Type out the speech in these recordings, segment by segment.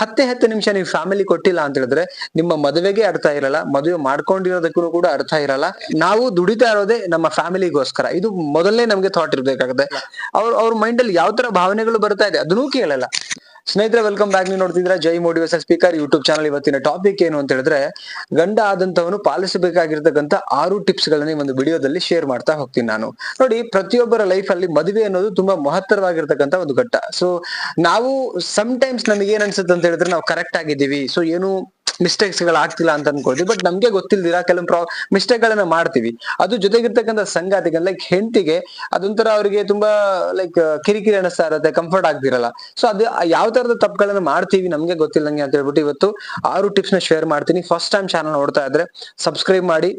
ಹತ್ತೇ ಹತ್ತು ನಿಮಿಷ ನೀವು ಫ್ಯಾಮಿಲಿ ಕೊಟ್ಟಿಲ್ಲ ಅಂತ ಹೇಳಿದ್ರೆ ನಿಮ್ಮ ಮದುವೆಗೆ ಅರ್ಥ ಇರಲ್ಲ ಮದುವೆ ಮಾಡ್ಕೊಂಡಿರೋದಕ್ಕೂ ಕೂಡ ಅರ್ಥ ಇರಲ್ಲ. ನಾವು ದುಡಿತಾ ಇರೋದೇ ನಮ್ಮ ಫ್ಯಾಮಿಲಿಗೋಸ್ಕರ ಇದು ಮೊದಲನೇ ನಮ್ಗೆ ಥಾಟ್ ಇರ್ಬೇಕಾಗುತ್ತೆ. ಅವ್ರ ಅವ್ರ ಮೈಂಡ್ ಅಲ್ಲಿ ಯಾವ ತರ ಭಾವನೆಗಳು ಬರ್ತಾ ಇದೆ ಅದನ್ನೂ ಕೇಳಲ್ಲ. ಸ್ನೇಹಿತರೆ ವೆಲ್ಕಮ್ ಬ್ಯಾಕ್ ನೀವು ನೋಡ್ತಿದ್ರೆ Jai motivation speaker YouTube channel ಇವತ್ತಿನ ಟಾಪಿಕ್ ಏನು ಅಂತ ಹೇಳಿದ್ರೆ, ಗಂಡ ಆದಂತವನು ಪಾಲಿಸಬೇಕಾಗಿರ್ತಕ್ಕಂಥ ಆರು ಟಿಪ್ಸ್ ಗಳನ್ನ ಒಂದು ವಿಡಿಯೋದಲ್ಲಿ ಶೇರ್ ಮಾಡ್ತಾ ಹೋಗ್ತೀನಿ ನಾನು. ನೋಡಿ, ಪ್ರತಿಯೊಬ್ಬರ ಲೈಫ್ ಅಲ್ಲಿ ಮದುವೆ ಅನ್ನೋದು ತುಂಬಾ ಮಹತ್ತರವಾಗಿರ್ತಕ್ಕಂಥ ಒಂದು ಘಟ್ಟ. ಸೊ ನಾವು ಸಮ್ ಟೈಮ್ಸ್ ನಮಗೆ ಏನ್ ಅನ್ಸುತ್ತೆ ಅಂತ ಹೇಳಿದ್ರೆ, ನಾವು ಕರೆಕ್ಟ್ ಆಗಿದ್ದೀವಿ. ಸೊ ಏನು ಮಿಸ್ಟೇಕ್ಸ್ಗಳು ಆಗ್ತಿಲ್ಲ ಅಂತ ಅನ್ಕೊಳ್ತೀವಿ. ಬಟ್ ನಮ್ಗೆ ಗೊತ್ತಿಲ್ದಿರ ಕೆಲವು ಪ್ರಾ ಮಿಸ್ಟೇಕ್ ಗಳನ್ನ ಮಾಡ್ತೀವಿ. ಅದು ಜೊತೆಗಿರ್ತಕ್ಕಂಥ ಸಂಗಾತಿಗೆ ಲೈಕ್ ಹೆಂಡತಿಗೆ, ಅದೊಂಥರ ಅವರಿಗೆ ತುಂಬಾ ಲೈಕ್ ಕಿರಿಕಿರಿ ಅನಿಸ್ತಾ ಇರತ್ತೆ ಕಂಫರ್ಟ್ ಆಗ್ತಿರಲ್ಲ. ಸೊ ಅದು ಯಾವ ತರದ ತಪ್ಪುಗಳನ್ನ ಮಾಡ್ತೀವಿ ನಮ್ಗೆ ಗೊತ್ತಿಲ್ಲಂಗೆ ಅಂತ ಹೇಳ್ಬಿಟ್ಟು ಇವತ್ತು ಆರು ಟಿಪ್ಸ್ನ ಶೇರ್ ಮಾಡ್ತೀನಿ. ಫಸ್ಟ್ ಟೈಮ್ ಚಾನಲ್ ನೋಡ್ತಾ ಇದ್ರೆ ಸಬ್ಸ್ಕ್ರೈಬ್ ಮಾಡಿ.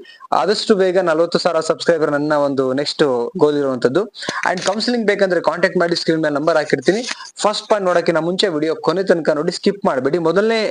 ಆದಷ್ಟು ಬೇಗ ನಲವತ್ತು ಸಾವಿರ ಸಬ್ಸ್ಕ್ರೈಬರ್ ನನ್ನ ಒಂದು ನೆಕ್ಸ್ಟ್ ಗೋಲ್ ಇರುವಂತದ್ದು ಅಂಡ್ ಕೌನ್ಸಿಲಿಂಗ್ ಬೇಕಂದ್ರೆ ಕಾಂಟ್ಯಾಕ್ಟ್ ಮಾಡಿ ಸ್ಕ್ರೀನ್ ಮೇಲೆ ನಂಬರ್ ಹಾಕಿರ್ತೀನಿ. ಫಸ್ಟ್ ಪಾಯಿಂಟ್ ನೋಡಕ್ಕಿಂತ ಮುಂಚೆ ವಿಡಿಯೋ ಕೊನೆ ತನಕ ನೋಡಿ ಸ್ಕಿಪ್ ಮಾಡಬೇಡಿ. ಮೊದಲನೇ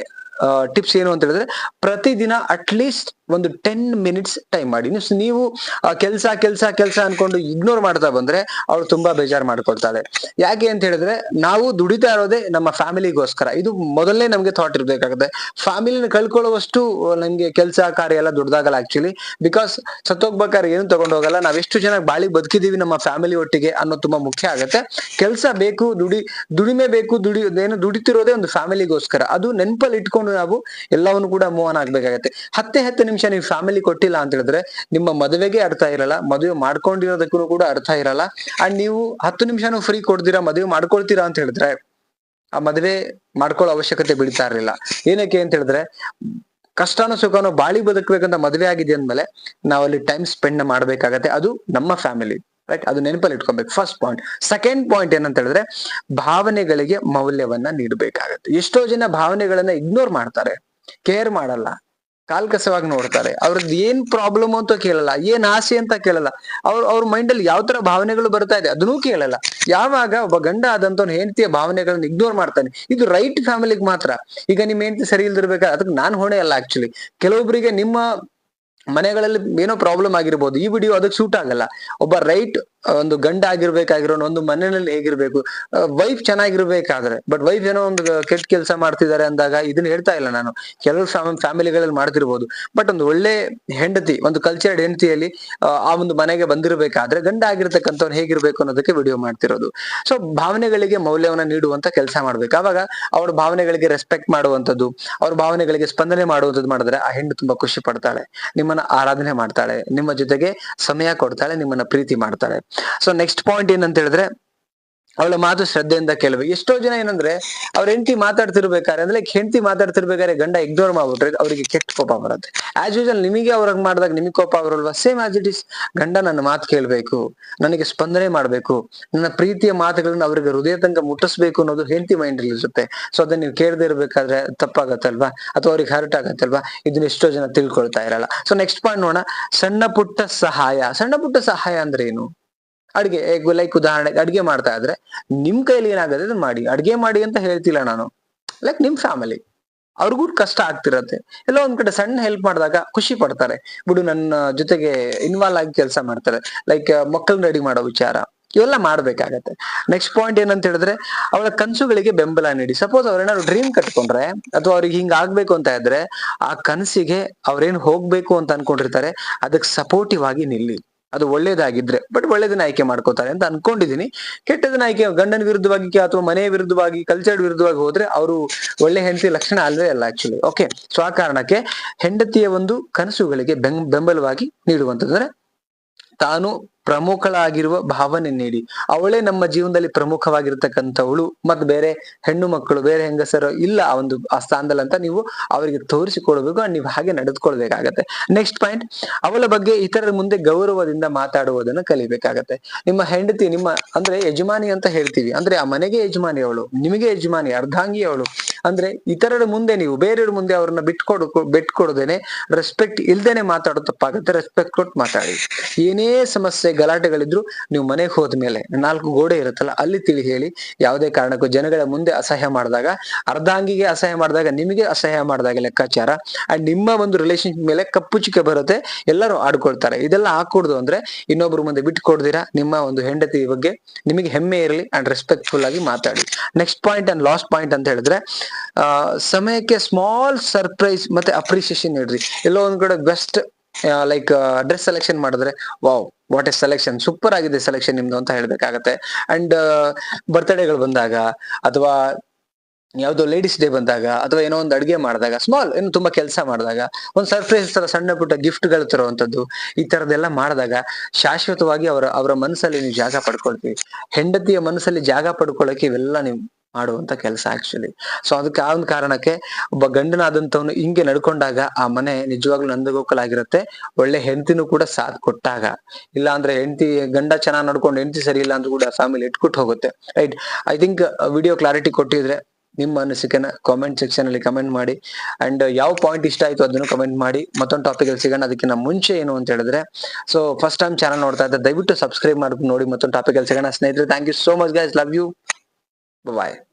ಟಿಪ್ಸ್ ಏನು ಅಂತ ಹೇಳಿದ್ರೆ ಪ್ರತಿದಿನ ಅಟ್ಲೀಸ್ಟ್ ಒಂದು ಟೆನ್ ಮಿನಿಟ್ಸ್ ಟೈಮ್ ಮಾಡಿ. ನೀವು- ನೀವು ಕೆಲಸ ಕೆಲಸ ಕೆಲಸ ಅನ್ಕೊಂಡು ಇಗ್ನೋರ್ ಮಾಡ್ತಾ ಬಂದ್ರೆ ಅವಳು ತುಂಬಾ ಬೇಜಾರ್ ಮಾಡ್ಕೊಳ್ತಾಳೆ. ಯಾಕೆ ಅಂತ ಹೇಳಿದ್ರೆ, ನಾವು ದುಡಿತಾ ಇರೋದೇ ನಮ್ಮ ಫ್ಯಾಮಿಲಿಗೋಸ್ಕರ. ಇದು ಮೊದಲನೇ ನಮ್ಗೆ ಥಾಟ್ ಇರ್ಬೇಕಾಗುತ್ತೆ. ಫ್ಯಾಮಿಲಿನ ಕಳ್ಕೊಳ್ಳುವಷ್ಟು ನಮ್ಗೆ ಕೆಲಸ, ಕಾರ್ಯ ಎಲ್ಲ ದುಡ್ದಾಗಲ್ಲ ಆಕ್ಚುಲಿ ಬಿಕಾಸ್ ಸತ್ತೋಗ್ಬೇಕಾದ್ರೆ ಏನು ತಗೊಂಡು ಹೋಗಲ್ಲ. ನಾವ್ ಎಷ್ಟು ಜನ ಬಾಳಿ ಬದುಕಿದೀವಿ ನಮ್ಮ ಫ್ಯಾಮಿಲಿ ಒಟ್ಟಿಗೆ ಅನ್ನೋದು ತುಂಬಾ ಮುಖ್ಯ ಆಗುತ್ತೆ. ಕೆಲಸ ಬೇಕು, ದುಡಿ, ದುಡಿಮೆ ಬೇಕು, ದುಡಿ, ಏನು ದುಡಿತಿರೋದೇ ಒಂದು ಫ್ಯಾಮಿಲಿಗೋಸ್ಕರ. ಅದು ನೆನಪಲ್ಲಿ ಇಟ್ಕೊಂಡು ನಾವು ಎಲ್ಲವನ್ನು ಕೂಡ ಮೂವ್ ಆನ್ ಆಗ್ಬೇಕಾಗತ್ತೆ. ಹತ್ತೆ ಹತ್ತು ನಿಮಿಷ ನೀವು ಫ್ಯಾಮಿಲಿ ಕೊಟ್ಟಿಲ್ಲ ಅಂತ ಹೇಳಿದ್ರೆ ನಿಮ್ಮ ಮದುವೆಗೆ ಅರ್ಥ ಇರಲ್ಲ, ಮದುವೆ ಮಾಡ್ಕೊಂಡಿರೋದಕ್ಕೂ ಕೂಡ ಅರ್ಥ ಇರಲ್ಲ. ಅಂಡ್ ನೀವು ಹತ್ತು ನಿಮಿಷನೂ ಫ್ರೀ ಕೊಡ್ತೀರಾ, ಮದುವೆ ಮಾಡ್ಕೊಳ್ತೀರಾ ಅಂತ ಹೇಳಿದ್ರೆ ಆ ಮದುವೆ ಮಾಡ್ಕೊಳ್ಳೋ ಅವಶ್ಯಕತೆ ಬೀಳ್ತಾ ಇರಲಿಲ್ಲ. ಏನಕ್ಕೆ ಅಂತ ಹೇಳಿದ್ರೆ ಕಷ್ಟನೋ ಸುಖನೋ ಬಾಳಿ ಬದುಕಬೇಕಂತ ಮದುವೆ ಆಗಿದೆ ಅಂದ್ಮೇಲೆ ನಾವು ಅಲ್ಲಿ ಟೈಮ್ ಸ್ಪೆಂಡ್ ಮಾಡ್ಬೇಕಾಗತ್ತೆ. ಅದು ನಮ್ಮ ಫ್ಯಾಮಿಲಿ ರೈಟ್ ಅದು ನೆನಪಲ್ಲಿ ಇಟ್ಕೊಬೇಕು. ಫಸ್ಟ್ ಪಾಯಿಂಟ್ ಸೆಕೆಂಡ್ ಪಾಯಿಂಟ್ ಏನಂತ ಹೇಳಿದ್ರೆ ಭಾವನೆಗಳಿಗೆ ಮೌಲ್ಯವನ್ನ ನೀಡಬೇಕಾಗತ್ತೆ. ಎಷ್ಟೋ ಜನ ಭಾವನೆಗಳನ್ನ ಇಗ್ನೋರ್ ಮಾಡ್ತಾರೆ. ಕೇರ್ ಮಾಡಲ್ಲ. ಕಾಲ್ ಕಸವಾಗಿ ನೋಡ್ತಾರೆ. ಅವ್ರದ್ದು ಏನ್ ಪ್ರಾಬ್ಲಮ್ ಅಂತ ಕೇಳಲ್ಲ, ಏನ್ ಆಸೆ ಅಂತ ಕೇಳಲ್ಲ. ಅವ್ರ ಅವ್ರ ಮೈಂಡ್ ಅಲ್ಲಿ ಯಾವ ತರ ಭಾವನೆಗಳು ಬರ್ತಾ ಇದೆ ಅದನ್ನೂ ಕೇಳಲ್ಲ. ಯಾವಾಗ ಒಬ್ಬ ಗಂಡ ಆದಂತವನು ಹೆಂಡತಿಯ ಭಾವನೆಗಳನ್ನ ಇಗ್ನೋರ್ ಮಾಡ್ತಾನೆ. ಇದು ರೈಟ್ ಫ್ಯಾಮಿಲಿಗೆ ಮಾತ್ರ. ಈಗ ನಿಮ್ ಹೆಂಡತಿ ಸರಿ ಇಲ್ದಿರ್ಬೇಕಾದ್ರೆ ಅದಕ್ಕೆ ನಾನ್ ಹೊಣೆ ಅಲ್ಲ ಆಕ್ಚುಲಿ ಕೆಲವೊಬ್ಬರಿಗೆ ನಿಮ್ಮ ಮನೆಗಳಲ್ಲಿ ಏನೋ ಪ್ರಾಬ್ಲಮ್ ಆಗಿರ್ಬೋದು, ಈ ವಿಡಿಯೋ ಅದಕ್ಕೆ ಸೂಟ್ ಆಗಲ್ಲ. ಒಬ್ಬ ರೈಟ್ ಒಂದು ಗಂಡ ಆಗಿರ್ಬೇಕಾಗಿರೋ ಒಂದು ಮನೆಯಲ್ಲಿ ಹೇಗಿರ್ಬೇಕು? ವೈಫ್ ಚೆನ್ನಾಗಿರ್ಬೇಕಾದ್ರೆ ಬಟ್ ವೈಫ್ ಏನೋ ಒಂದು ಕೆಟ್ಟ ಕೆಲಸ ಮಾಡ್ತಿದ್ದಾರೆ ಅಂದಾಗ ಇದನ್ನ ಹೇಳ್ತಾ ಇಲ್ಲ ನಾನು. ಕೆಲವು ಫ್ಯಾಮಿಲಿಗಳಲ್ಲಿ ಮಾಡ್ತಿರ್ಬೋದು. ಬಟ್ ಒಂದು ಒಳ್ಳೆ ಹೆಂಡತಿ, ಒಂದು ಕಲ್ಚರ್ಡ್ ಹೆಂಡತಿಯಲ್ಲಿ, ಆ ಒಂದು ಮನೆಗೆ ಬಂದಿರಬೇಕಾದ್ರೆ ಗಂಡ ಆಗಿರ್ತಕ್ಕಂಥವ್ನು ಹೇಗಿರ್ಬೇಕು ಅನ್ನೋದಕ್ಕೆ ವಿಡಿಯೋ ಮಾಡ್ತಿರೋದು. ಸೊ ಭಾವನೆಗಳಿಗೆ ಮೌಲ್ಯವನ್ನ ನೀಡುವಂತ ಕೆಲಸ ಮಾಡ್ಬೇಕು. ಅವಾಗ ಅವ್ರ ಭಾವನೆಗಳಿಗೆ ರೆಸ್ಪೆಕ್ಟ್ ಮಾಡುವಂಥದ್ದು, ಅವ್ರ ಭಾವನೆಗಳಿಗೆ ಸ್ಪಂದನೆ ಮಾಡುವಂಥದ್ದು ಮಾಡಿದ್ರೆ ಆ ಹೆಣ್ಣು ತುಂಬಾ ಖುಷಿ ಪಡ್ತಾಳೆ, ನಿಮ್ಮನ್ನ ಆರಾಧನೆ ಮಾಡ್ತಾಳೆ, ನಿಮ್ಮ ಜೊತೆಗೆ ಸಮಯ ಕೊಡ್ತಾಳೆ, ನಿಮ್ಮನ್ನ ಪ್ರೀತಿ ಮಾಡ್ತಾಳೆ. ಸೊ ನೆಕ್ಸ್ಟ್ ಪಾಯಿಂಟ್ ಏನಂತ ಹೇಳಿದ್ರೆ ಅವಳ ಮಾತು ಶ್ರದ್ಧೆಯಿಂದ ಕೇಳುವ ಎಷ್ಟೋ ಜನ ಏನಂದ್ರೆ, ಅವ್ರ ಹೆಂಡತಿ ಮಾತಾಡ್ತಿರ್ಬೇಕಾದ್ರೆ ಅಂದ್ರೆ ಹೆಂಡತಿ ಮಾತಾಡ್ತಿರ್ಬೇಕಾದ್ರೆ ಗಂಡ ಇಗ್ನೋರ್ ಮಾಡ್ಬಿಟ್ರೆ ಅವರಿಗೆ ಕೆಟ್ಟ ಕೋಪ ಬರುತ್ತೆ. ಆಸ್ ಯೂಶಲ್ ನಿಮಗೆ ಅವ್ರಿಗೆ ಮಾಡಿದಾಗ ನಿಮಗೆ ಕೋಪ ಆಗಿರಲ್ವಾ ಸೇಮ್ ಆಸ್ ಇಟ್ ಇಸ್ ಗಂಡ ನನ್ನ ಮಾತು ಕೇಳಬೇಕು, ನನಗೆ ಸ್ಪಂದನೆ ಮಾಡಬೇಕು, ನನ್ನ ಪ್ರೀತಿಯ ಮಾತುಗಳನ್ನ ಅವ್ರಿಗೆ ಹೃದಯ ತನಕ ಮುಟ್ಟಿಸ್ಬೇಕು ಅನ್ನೋದು ಹೆಂಡತಿ ಮೈಂಡ್ ಅಲ್ಲಿ ಇರುತ್ತೆ. ಸೊ ಅದನ್ನ ನೀವು ಕೇಳದೆ ಇರ್ಬೇಕಾದ್ರೆ ತಪ್ಪಾಗತ್ತಲ್ವಾ? ಅಥವಾ ಅವ್ರಿಗೆ ಹರ್ಟ್ ಆಗತ್ತಲ್ವಾ? ಇದನ್ನ ಎಷ್ಟೋ ಜನ ತಿಳ್ಕೊಳ್ತಾ ಇರಲ್ಲ. ಸೊ ನೆಕ್ಸ್ಟ್ ಪಾಯಿಂಟ್ ನೋಡೋಣ. ಸಣ್ಣ ಪುಟ್ಟ ಸಹಾಯ. ಸಣ್ಣ ಪುಟ್ಟ ಸಹಾಯ ಅಂದ್ರೆ ಏನು? ಅಡ್ಗೆ ಲೈಕ್ ಉದಾಹರಣೆಗೆ ಅಡ್ಗೆ ಮಾಡ್ತಾ ಇದ್ರೆ ನಿಮ್ ಕೈಲಿ ಏನಾಗುತ್ತೆ ಅದನ್ನ ಮಾಡಿ. ಅಡ್ಗೆ ಮಾಡಿ ಅಂತ ಹೇಳ್ತಿಲ್ಲ ನಾನು. ಲೈಕ್ ನಿಮ್ ಫ್ಯಾಮಿಲಿ ಅವ್ರಿಗೂ ಕಷ್ಟ ಆಗ್ತಿರತ್ತೆ. ಎಲ್ಲ ಒಂದ್ ಕಡೆ ಸಣ್ಣ ಹೆಲ್ಪ್ ಮಾಡಿದಾಗ ಖುಷಿ ಪಡ್ತಾರೆ. ಬಿಡು, ನನ್ನ ಜೊತೆಗೆ ಇನ್ವಾಲ್ವ್ ಆಗಿ ಕೆಲಸ ಮಾಡ್ತಾರೆ. ಲೈಕ್ ಮಕ್ಕಳನ್ನ ರೆಡಿ ಮಾಡೋ ವಿಚಾರ. ಇವೆಲ್ಲ ಮಾಡ್ಬೇಕಾಗತ್ತೆ. ನೆಕ್ಸ್ಟ್ ಪಾಯಿಂಟ್ ಏನಂತ ಹೇಳಿದ್ರೆ, ಅವಳ ಕನಸುಗಳಿಗೆ ಬೆಂಬಲ ನೀಡಿ. ಸಪೋಸ್ ಅವ್ರೇನಾದ್ರು ಡ್ರೀಮ್ ಕಟ್ಕೊಂಡ್ರೆ, ಅಥವಾ ಅವ್ರಿಗೆ ಹಿಂಗ್ ಆಗ್ಬೇಕು ಅಂತ ಇದ್ರೆ, ಆ ಕನಸಿಗೆ ಅವ್ರೇನ್ ಹೋಗ್ಬೇಕು ಅಂತ ಅನ್ಕೊಂಡಿರ್ತಾರೆ, ಅದಕ್ಕೆ ಸಪೋರ್ಟಿವ್ ಆಗಿ ನಿಲ್ಲಿ. ಅದು ಒಳ್ಳೇದಾಗಿದ್ರೆ ಬಟ್ ಒಳ್ಳೇದನ್ನ ಆಯ್ಕೆ ಮಾಡ್ಕೋತಾರೆ ಅಂತ ಅನ್ಕೊಂಡಿದೀನಿ. ಕೆಟ್ಟದನ್ನ ಆಯ್ಕೆ ಗಂಡನ ವಿರುದ್ಧವಾಗಿ ಅಥವಾ ಮನೆಯ ವಿರುದ್ಧವಾಗಿ ಕಲ್ಚರ್ ವಿರುದ್ಧವಾಗಿ ಹೋದ್ರೆ ಅವರು ಒಳ್ಳೆ ಹೆಂಡತಿ ಲಕ್ಷಣ ಅಲ್ವೇ ಅಲ್ಲ ಆಕ್ಚುಲಿ ಓಕೆ ಸೊ ಆ ಕಾರಣಕ್ಕೆ ಹೆಂಡತಿಯ ಒಂದು ಕನಸುಗಳಿಗೆ ಬೆಂಬಲವಾಗಿ ನೀಡುವಂತಂದ್ರೆ ತಾನು ಪ್ರಮುಖಳಾಗಿರುವ ಭಾವನೆ ನೀಡಿ. ಅವಳೇ ನಮ್ಮ ಜೀವನದಲ್ಲಿ ಪ್ರಮುಖವಾಗಿರ್ತಕ್ಕಂಥವಳು. ಮತ್ತೆ ಬೇರೆ ಹೆಣ್ಣು ಮಕ್ಕಳು, ಬೇರೆ ಹೆಂಗಸರು ಇಲ್ಲ ಆ ಒಂದು, ಆ ಸ್ಥಾನದಲ್ಲಿ ಅಂತ ನೀವು ಅವರಿಗೆ ತೋರಿಸಿಕೊಡ್ಬೇಕು, ನೀವು ಹಾಗೆ ನಡೆದುಕೊಳ್ಬೇಕಾಗತ್ತೆ. ನೆಕ್ಸ್ಟ್ ಪಾಯಿಂಟ್ ಅವಳ ಬಗ್ಗೆ ಇತರರ ಮುಂದೆ ಗೌರವದಿಂದ ಮಾತಾಡುವುದನ್ನು ಕಲಿಬೇಕಾಗತ್ತೆ. ನಿಮ್ಮ ಹೆಂಡತಿ, ನಿಮ್ಮ ಅಂದ್ರೆ ಯಜಮಾನಿ ಅಂತ ಹೇಳ್ತೀವಿ. ಅಂದ್ರೆ ಆ ಮನೆಗೆ ಯಜಮಾನಿ ಅವಳು, ನಿಮಗೆ ಯಜಮಾನಿ, ಅರ್ಧಾಂಗಿ ಅವಳು. ಅಂದ್ರೆ ಇತರರ ಮುಂದೆ ನೀವು, ಬೇರೆಯವ್ರ ಮುಂದೆ ಅವ್ರನ್ನ ಬಿಟ್ಕೊಡು, ಬಿಟ್ಕೊಡದೇನೆ ರೆಸ್ಪೆಕ್ಟ್ ಇಲ್ದೇನೆ ಮಾತಾಡೋ ತಪ್ಪಾಗುತ್ತೆ. ರೆಸ್ಪೆಕ್ಟ್ ಕೊಟ್ಟು ಮಾತಾಡಿ. ಏನೇ ಸಮಸ್ಯೆ ಗಲಾಟೆಗಳಿದ್ರು ನೀವು ಮನೆಗೆ ಹೋದ್ಮೇಲೆ ನಾಲ್ಕು ಗೋಡೆ ಇರುತ್ತಲ್ಲ, ಅಲ್ಲಿ ತಿಳಿ ಹೇಳಿ. ಯಾವುದೇ ಕಾರಣಕ್ಕೂ ಜನಗಳ ಮುಂದೆ ಅಸಹ್ಯ ಮಾಡಿದಾಗ, ಅರ್ಧಾಂಗಿಗೆ ಅಸಹ್ಯ ಮಾಡಿದಾಗ, ನಿಮಗೆ ಅಸಹ್ಯ ಮಾಡಿದಾಗ ಲೆಕ್ಕಾಚಾರ. ಅಂಡ್ ನಿಮ್ಮ ಒಂದು ರಿಲೇಶನ್ಶಿಪ್ ಮೇಲೆ ಕಪ್ಪು ಚುಕ್ಕೆ ಬರುತ್ತೆ, ಎಲ್ಲರೂ ಆಡ್ಕೊಳ್ತಾರೆ. ಇದೆಲ್ಲ ಹಾಕೂಡ್ದು ಅಂದ್ರೆ ಇನ್ನೊಬ್ರು ಮುಂದೆ ಬಿಟ್ಟು ಕೊಡ್ದಿರಾ ನಿಮ್ಮ ಒಂದು ಹೆಂಡತಿ ಬಗ್ಗೆ ನಿಮಗೆ ಹೆಮ್ಮೆ ಇರಲಿ ಅಂಡ್ ರೆಸ್ಪೆಕ್ಟ್ಫುಲ್ ಆಗಿ ಮಾತಾಡಿ. Next point and last point ಅಂತ ಹೇಳಿದ್ರೆ ಸಮಯಕ್ಕೆ ಸ್ಮಾಲ್ ಸರ್ಪ್ರೈಸ್ ಮತ್ತೆ ಅಪ್ರಿಸಿಯೇಷನ್ ಇಡ್ರಿ. ಎಲ್ಲೋ ಒಂದ್ ಕಡೆ ಬೆಸ್ಟ್ ಲೈಕ್ ಡ್ರೆಸ್ ಸೆಲೆಕ್ಷನ್ ಮಾಡಿದ್ರೆ, wow what is selection super ಆಗಿದೆ ಸೆಲೆಕ್ಷನ್ ನಿಮ್ದು ಅಂತ ಹೇಳ್ಬೇಕಾಗತ್ತೆ. ಅಂಡ್ ಬರ್ತ್ಡೇಗಳು ಬಂದಾಗ ಅಥವಾ ಯಾವ್ದೋ ಲೇಡೀಸ್ ಡೇ ಬಂದಾಗ ಅಥವಾ ಏನೋ ಒಂದು ಅಡುಗೆ ಮಾಡಿದಾಗ ಸ್ಮಾಲ್ ಏನು ತುಂಬಾ ಕೆಲಸ ಮಾಡಿದಾಗ, ಒಂದು ಸರ್ಪ್ರೈಸ್ ತರ ಸಣ್ಣ ಪುಟ್ಟ ಗಿಫ್ಟ್ಗಳು ತರುವಂತದ್ದು ಈ ತರದೆಲ್ಲ ಮಾಡಿದಾಗ ಶಾಶ್ವತವಾಗಿ ಅವರ ಅವರ ಮನಸ್ಸಲ್ಲಿ ನೀವು ಜಾಗ ಪಡ್ಕೊಳ್ತೀವಿ. ಹೆಂಡತಿಯ ಮನಸ್ಸಲ್ಲಿ ಜಾಗ ಪಡ್ಕೊಳ್ಳೋಕೆ ಇವೆಲ್ಲ ನೀವು ಮಾಡುವಂತ ಕೆಲಸ ಆಕ್ಚುಲಿ ಸೊ ಅದಕ್ಕೆ ಆ ಒಂದು ಕಾರಣಕ್ಕೆ ಒಬ್ಬ ಗಂಡನಾದಂತವನು ಹಿಂಗೆ ನಡ್ಕೊಂಡಾಗ ಆ ಮನೆ ನಿಜವಾಗ್ಲೂ ನಂದಗೋಕಲಾಗಿರುತ್ತೆ ಒಳ್ಳೆ ಹೆಂಡತಿನೂ ಕೂಡ ಸಾಥ್ ಕೊಟ್ಟಾಗ. ಇಲ್ಲ ಅಂದ್ರೆ ಹೆಂಡತಿ, ಗಂಡ ಚೆನ್ನಾಗಿ ನಡ್ಕೊಂಡು ಹೆಂಡತಿ ಸರಿ ಇಲ್ಲ ಅಂದ್ರೂ ಕೂಡ ಫ್ಯಾಮಿಲಿ ಇಟ್ಕೊಟ್ಟು ಹೋಗುತ್ತೆ. Right I think video clarity ಕೊಟ್ಟಿದ್ರೆ ನಿಮ್ಮ ಅನಿಸಿಕೆನ ಕಾಮೆಂಟ್ ಸೆಕ್ಷನ್ ಅಲ್ಲಿ ಕಮೆಂಟ್ ಮಾಡಿ. ಅಂಡ್ ಯಾವ ಪಾಯಿಂಟ್ ಇಷ್ಟ ಆಯ್ತು ಅದನ್ನು ಕಮೆಂಟ್ ಮಾಡಿ. ಮತ್ತೊಂದು ಟಾಪಿಕ್ ಅಲ್ಲಿ ಸಿಗೋಣ. ಅದಕ್ಕಿಂತ ಮುಂಚೆ ಏನು ಅಂತ ಹೇಳಿದ್ರೆ ಸೊ ಫಸ್ಟ್ ಟೈಮ್ ಚಾನಲ್ ನೋಡ್ತಾ ಇದ್ದರೆ ದಯವಿಟ್ಟು ಸಬ್ಸ್ಕ್ರೈಬ್ ಮಾಡ್ಕೊಂಡು ನೋಡಿ. ಮತ್ತೊಂದು ಟಾಪಿಕ್ ಅಲ್ಲಿ ಸಿಗೋಣ. ಸ್ನೇಹಿತರೆ thank you so much guys love you Bye bye.